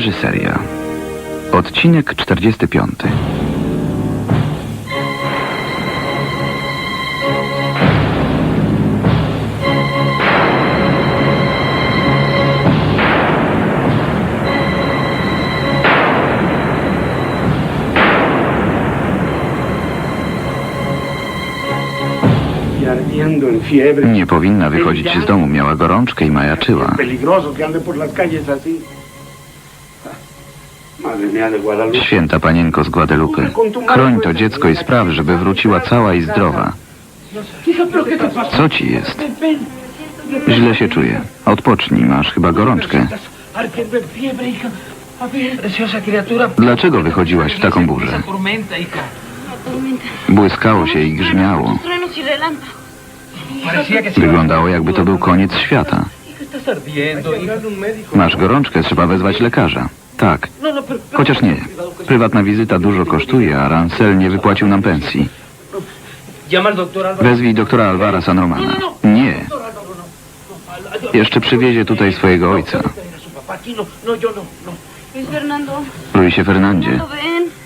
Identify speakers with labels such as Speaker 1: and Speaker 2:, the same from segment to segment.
Speaker 1: Reżyseria. Odcinek 45.
Speaker 2: y ardiendo en fiebre.
Speaker 1: Nie powinna wychodzić z domu, miała gorączkę i majaczyła. Święta panienko z Guadalupe, chroń to dziecko i spraw, żeby wróciła cała i zdrowa. Co ci jest? Źle się czuję. Odpocznij, masz chyba gorączkę. Dlaczego wychodziłaś w taką burzę? Błyskało się i grzmiało. Wyglądało jakby to był koniec świata. Masz gorączkę, trzeba wezwać lekarza. Tak, chociaż nie. Prywatna wizyta dużo kosztuje, a Rancel nie wypłacił nam pensji. Wezwij doktora Alvara Sanormana. Nie. Jeszcze przywiezie tutaj swojego ojca. Luisie Fernandzie.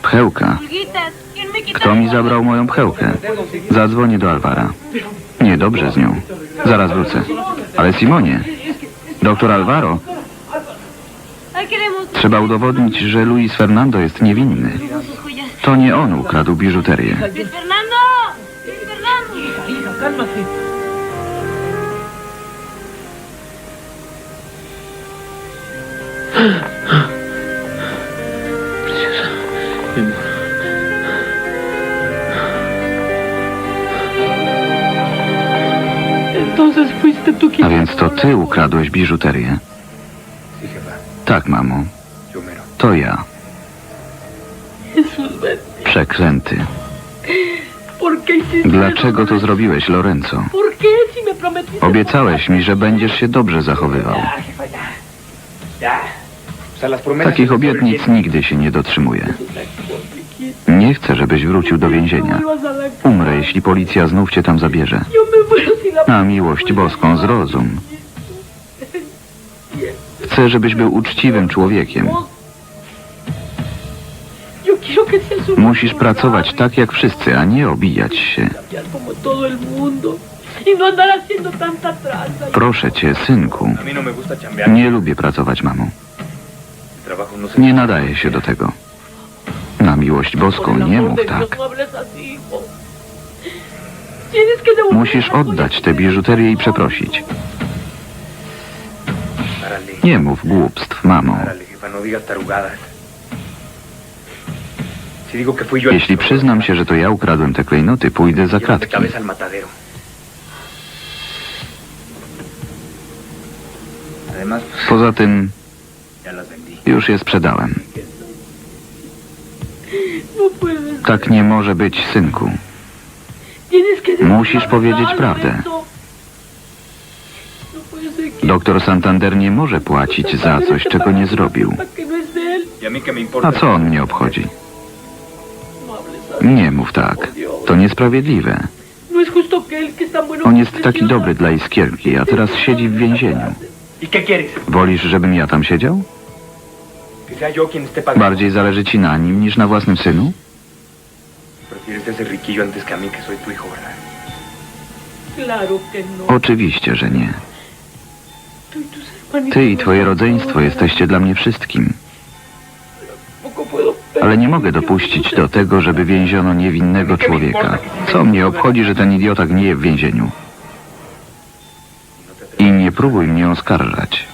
Speaker 1: Pchełka.
Speaker 3: Pulguitas. ¿Quién me quita
Speaker 1: Kto mi zabrał moją pchełkę? Zadzwonię do Alvara. Niedobrze z nią. Zaraz wrócę. Ale Simonie, doktor Alvaro, trzeba udowodnić, że Luis Fernando jest niewinny. To nie on ukradł biżuterię. A więc to ty ukradłeś biżuterię? Tak, mamo. To ja. Przeklęty.
Speaker 4: ¿Por qué hiciste
Speaker 1: Dlaczego to zrobiłeś, Lorenzo?
Speaker 4: ¿Por qué si me prometiste...
Speaker 1: Obiecałeś mi, że będziesz się dobrze zachowywał. Takich obietnic nigdy się nie dotrzymuje. Nie chcę, żebyś wrócił do więzienia. Umrę, jeśli policja znów cię tam zabierze. Na miłość boską, zrozum. Chcę, żebyś był uczciwym człowiekiem. Musisz pracować tak jak wszyscy, a nie obijać się. Proszę cię, synku. Nie lubię pracować, mamo. Nie nadaje się do tego. Na miłość boską, nie mów tak. Musisz oddać tę biżuterię i przeprosić. Nie mów głupstw, mamo.
Speaker 2: No
Speaker 1: Jeśli przyznam się, że to ja ukradłem te klejnoty, pójdę za kratki. Poza tym już je sprzedałem.
Speaker 4: No puedes.
Speaker 1: Tak nie może być, synku. Musisz powiedzieć prawdę.
Speaker 4: Lorenzo. No puede ser que-
Speaker 1: Doktor Santander nie może płacić za coś, czego nie zrobił.
Speaker 4: Que no es de él.
Speaker 2: ¿Y a
Speaker 1: co on mnie obchodzi? Nie mów tak. To niesprawiedliwe. On jest taki dobry dla Iskierki, a teraz siedzi w więzieniu. Wolisz, żebym ja tam siedział? Bardziej zależy ci na nim niż na własnym synu?
Speaker 4: No.
Speaker 1: Oczywiście, że nie. Ty i twoje rodzeństwo jesteście dla mnie wszystkim. Ale nie mogę dopuścić do tego, żeby więziono niewinnego człowieka. Co mnie obchodzi, że ten idiota gnije w więzieniu? I nie próbuj mnie oskarżać,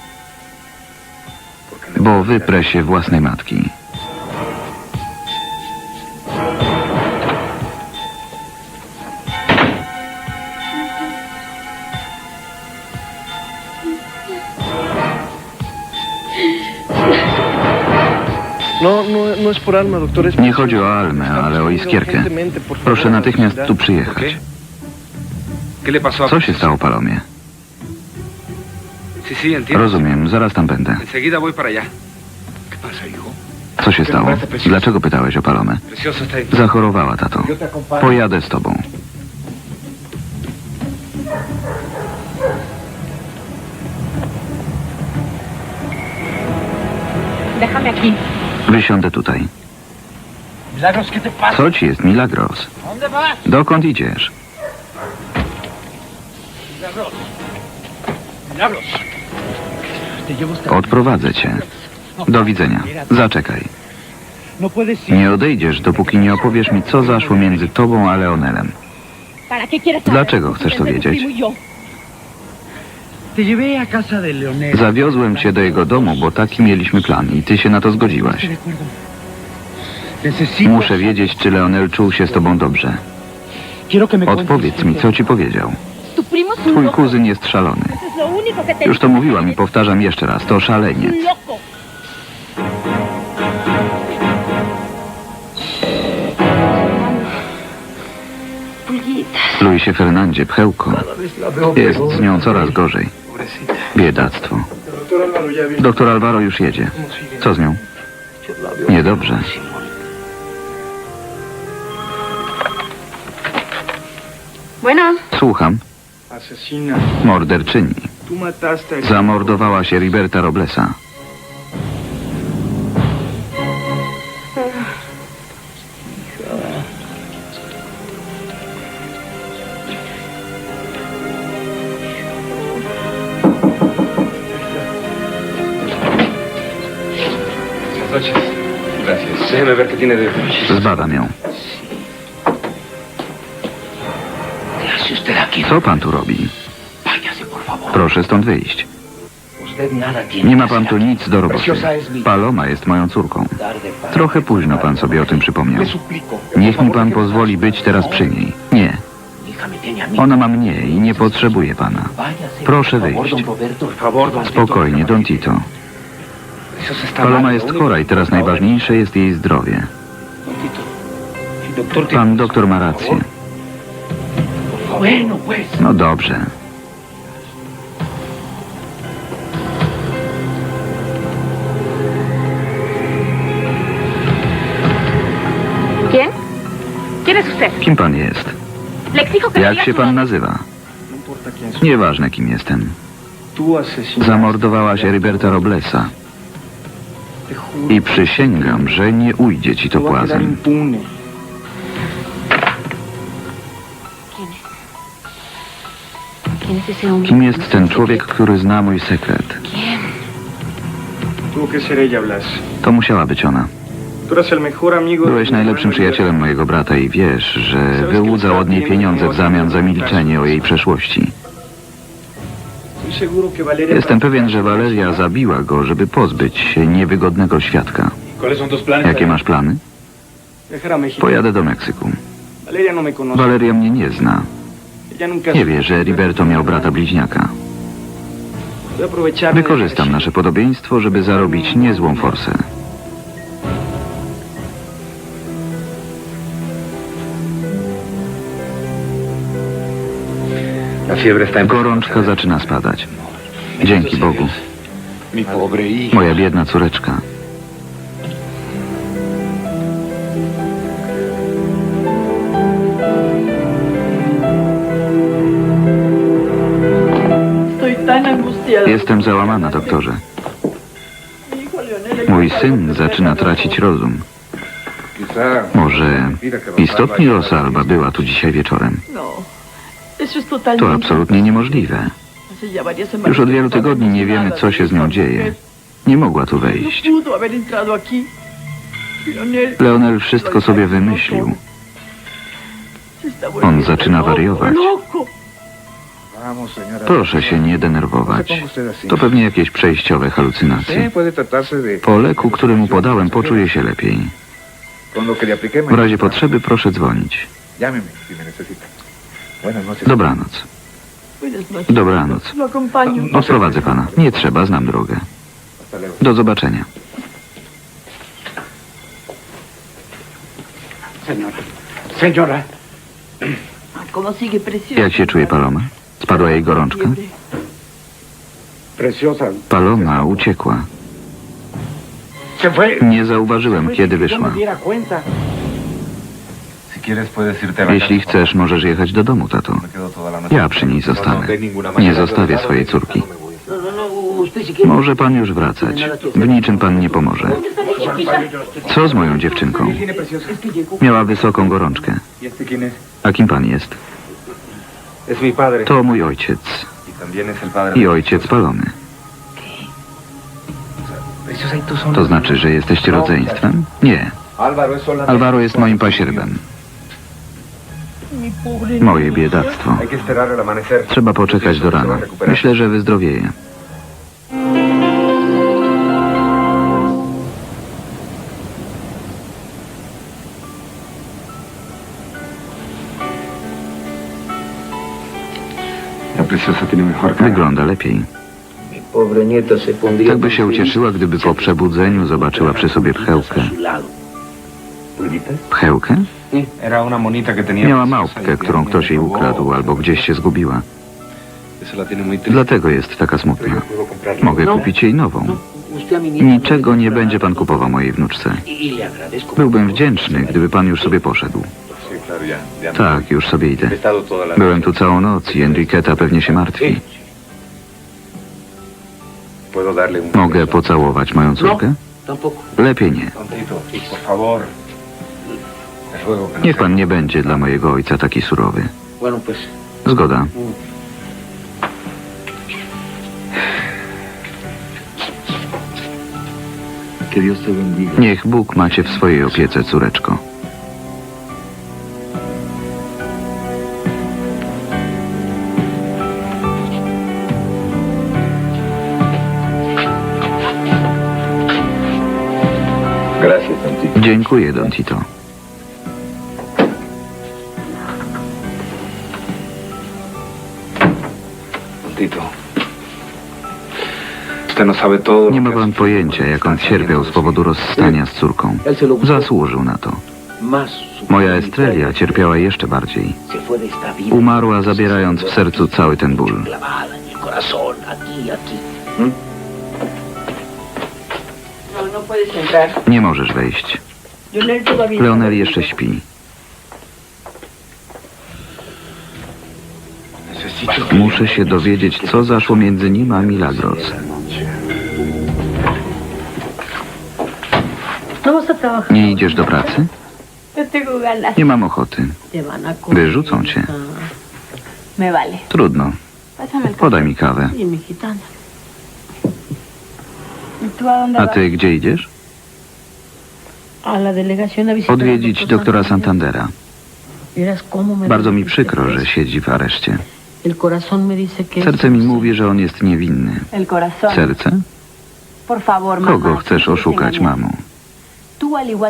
Speaker 1: bo wyprę się własnej matki. Nie chodzi o Almę, ale o Iskierkę. Proszę natychmiast tu przyjechać.
Speaker 2: ¿Qué le pasó a
Speaker 1: Co się stało, Palomie? Rozumiem, zaraz tam będę. Co się stało? Dlaczego pytałeś o Palomę? Zachorowała, tato. Pojadę z tobą.
Speaker 4: Déjame aquí.
Speaker 1: Wysiądę tutaj. Co ci jest, Milagros? Dokąd idziesz? Odprowadzę cię. Do widzenia. Zaczekaj.
Speaker 5: No.
Speaker 1: Nie odejdziesz, dopóki nie opowiesz mi, co zaszło między tobą a Leonelem.
Speaker 4: ¿Para qué quieres saber?
Speaker 1: Dlaczego chcesz to wiedzieć? Zawiozłem cię do jego domu, bo taki mieliśmy plan i ty się na to zgodziłaś. Muszę wiedzieć, czy Leonel czuł się z tobą dobrze. Odpowiedz mi, co ci powiedział. Twój kuzyn jest szalony. Już to mówiłam i powtarzam jeszcze raz, to szaleniec. Luisie Fernandzie, pchełko. Jest z nią coraz gorzej. Biedactwo. Doktor Alvaro już jedzie. Co z nią? Niedobrze.
Speaker 3: Bueno,
Speaker 1: Słucham. Morderczyni. Zamordowała się Riberta Roblesa. Zbadam ją. Co pan tu robi? Proszę stąd wyjść. Nie ma pan tu nic do roboty. Paloma jest moją córką. Trochę późno pan sobie o tym przypomniał. Niech mi pan pozwoli być teraz przy niej. Nie, ona ma mnie i nie potrzebuje pana. Proszę wyjść. Spokojnie, Don Tito. Paloma jest chora i teraz najważniejsze jest jej zdrowie. Pan doktor ma rację. No dobrze. Kim pan jest? Jak się pan nazywa?
Speaker 6: No.
Speaker 1: Nieważne kim jestem.
Speaker 6: Tú asesinaste.
Speaker 1: Zamordowała się Riberta Roblesa. I przysięgam, że nie ujdzie ci to płazem. Kim jest ten człowiek, który zna mój sekret? To musiała być ona. Byłeś najlepszym przyjacielem mojego brata i wiesz, że wyłudzał od niej pieniądze w zamian za milczenie o jej przeszłości. Jestem pewien, że Valeria zabiła go, żeby pozbyć się niewygodnego świadka. Jakie masz plany? Pojadę do Meksyku.
Speaker 6: Valeria
Speaker 1: mnie nie zna. Nie wie, że Riberto miał brata bliźniaka. Wykorzystam nasze podobieństwo, żeby zarobić niezłą forsę. Gorączka zaczyna spadać. Dzięki Bogu. Moja biedna córeczka. Jestem załamana, doktorze. Mój syn zaczyna tracić rozum. Może istotnie Rosalba była tu dzisiaj wieczorem. To absolutnie niemożliwe. Już od wielu
Speaker 4: no
Speaker 1: tygodni nie wiemy, co się z nią dzieje. Nie mogła tu
Speaker 4: No
Speaker 1: wejść.
Speaker 4: aquí. Leonel...
Speaker 1: Wszystko sobie wymyślił. On zaczyna wariować. Proszę się nie denerwować. To pewnie jakieś przejściowe halucynacje. Po leku, który mu podałem, poczuje się lepiej. W razie potrzeby proszę dzwonić. Dobranoc. Dobranoc. Odprowadzę pana. Nie trzeba, znam drogę. Do zobaczenia. Jak się czuje Paloma? Spadła jej gorączka?
Speaker 5: Preciosa.
Speaker 1: Paloma uciekła. Nie zauważyłem, kiedy wyszła. Jeśli chcesz, możesz jechać do domu, tato. Ja przy niej
Speaker 2: No, no,
Speaker 1: zostanę. Nie zostawię swojej córki.
Speaker 5: No, no, no.
Speaker 1: Może pan już wracać. W niczym pan nie pomoże. Co z moją dziewczynką? Miała wysoką gorączkę.
Speaker 2: ¿Y?
Speaker 1: A kim pan jest? To mój ojciec.
Speaker 2: Y.
Speaker 1: I ojciec palony. To znaczy, że jesteście rodzeństwem? Nie. Alvaro jest moim pasierbem. Moje biedactwo. Trzeba poczekać do rana. Myślę, że wyzdrowieje. Wygląda lepiej. Tak by się ucieszyła, gdyby po przebudzeniu zobaczyła przy sobie pchełkę. Pchełkę?
Speaker 2: Tenía.
Speaker 1: Miała
Speaker 2: y
Speaker 1: małpkę, którą ktoś jej ukradł albo gdzieś się zgubiła. Dlatego jest taka smutna.
Speaker 2: comprarla.
Speaker 1: Mogę kupić jej nową.
Speaker 5: No,
Speaker 1: Niczego
Speaker 5: no
Speaker 1: nie będzie pan kupował mojej wnuczce.
Speaker 5: Y agradezco.
Speaker 1: Byłbym wdzięczny, gdyby pan już sobie poszedł.
Speaker 2: No.
Speaker 1: Tak, już sobie idę. Byłem tu całą noc i Enriqueta pewnie się martwi. Mogę pocałować moją córkę? Lepiej nie. Niech pan nie będzie dla mojego ojca taki surowy. Zgoda. Niech Bóg macie w swojej opiece, córeczko. Dziękuję, Don Tito. Nie ma pan pojęcia, jak on cierpiał z powodu rozstania z córką. Zasłużył na to. Moja Estrelia cierpiała jeszcze bardziej. Umarła, zabierając w sercu cały ten ból.
Speaker 4: Entrar.
Speaker 1: Nie możesz wejść.
Speaker 4: Leonel
Speaker 1: jeszcze śpi. Muszę się dowiedzieć, co zaszło między nim a Milagros. Nie idziesz do pracy? Nie mam ochoty. Wyrzucą cię. Trudno. Podaj mi kawę.
Speaker 4: café. Sí, mi gitana. ¿Y tú a
Speaker 1: ty gdzie idziesz? Odwiedzić doktora
Speaker 4: Santander.
Speaker 1: Santandera. Bardzo mi przykro, że siedzi w areszcie. Serce mi mówi, że on jest niewinny. Serce? Kogo chcesz oszukać,
Speaker 3: mamo?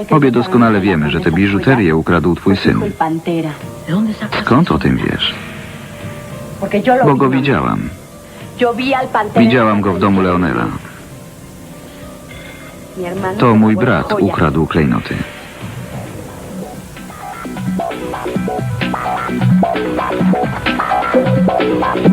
Speaker 1: Obie doskonale wiemy, że tę biżuterię ukradł twój syn.
Speaker 3: el Pantera.
Speaker 4: ¿De dónde sacas
Speaker 1: Skąd o tym wiesz? Bo go widziałam. Widziałam go w domu Leonela. To mój brat ukradł klejnoty. Bye.